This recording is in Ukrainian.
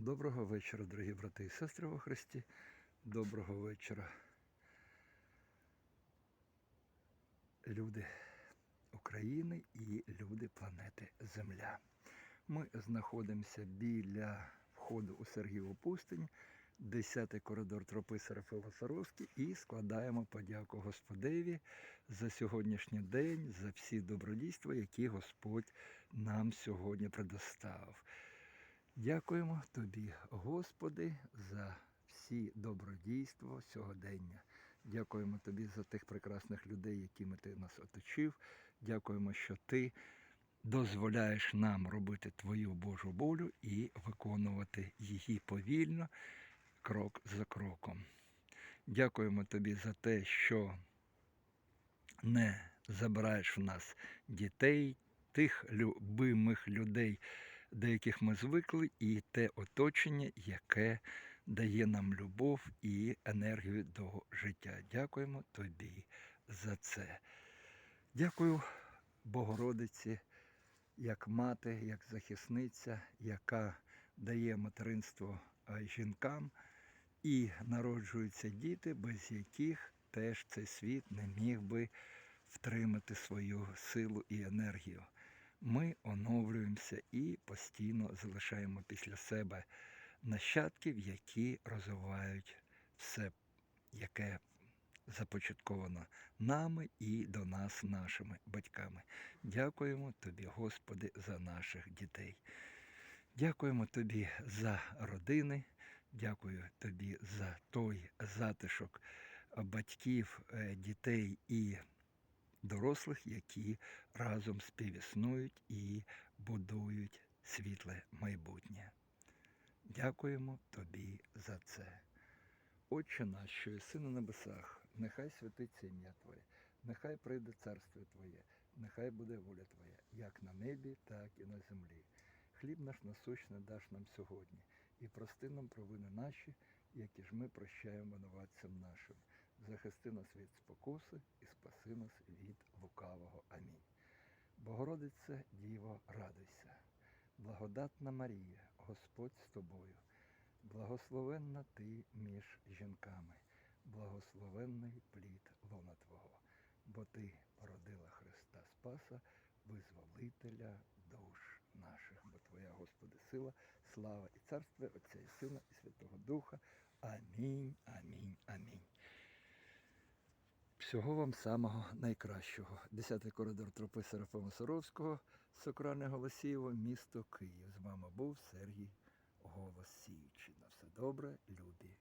Доброго вечора, дорогі брати і сестри во Христі. Доброго вечора, люди України і люди планети Земля. Ми знаходимося біля входу у Сергієву пустинь, 10-й коридор тропи Серафила Саровський і складаємо подяку Господеві за сьогоднішній день, за всі добродійства, які Господь нам сьогодні предоставив. Дякуємо Тобі, Господи, за всі добродійства сьогодення. Дякуємо Тобі за тих прекрасних людей, якими Ти нас оточив. Дякуємо, що Ти дозволяєш нам робити Твою Божу волю і виконувати її повільно, крок за кроком. Дякуємо Тобі за те, що не забираєш в нас дітей, тих любимих людей, до яких ми звикли, і те оточення, яке дає нам любов і енергію до життя. Дякуємо тобі за це. Дякую Богородиці, як мати, як захисниця, яка дає материнство жінкам, і народжуються діти, без яких теж цей світ не міг би втримати свою силу і енергію ми оновлюємося і постійно залишаємо після себе нащадків, які розвивають все, яке започатковано нами і до нас, нашими батьками. Дякуємо Тобі, Господи, за наших дітей. Дякуємо Тобі за родини, дякую Тобі за той затишок батьків, е, дітей і дорослих, які разом співіснують і будують світле майбутнє. Дякуємо тобі за це. Отче наш, що єси на небесах, нехай святиться ім'я Твоє, нехай прийде царство Твоє, нехай буде воля Твоя, як на небі, так і на землі. Хліб наш насущний даш нам сьогодні, і прости нам провини наші, які ж ми прощаємо винуватцям нашим захисти нас від спокуси і спаси нас від лукавого. Амінь. Богородице Діво, радуйся, благодатна Марія, Господь з тобою, благословенна ти між жінками, благословенний плід лона Твого, бо Ти породила Христа Спаса, визволителя душ наших, бо Твоя, Господи, сила, слава і царство Отця і Сина, і Святого Духа. Амінь. Всього вам самого найкращого. Десятий коридор тропи Серафима Саровського, Сокране Голосієво, місто Київ. З вами був Сергій Голосіючий. На все добре, любі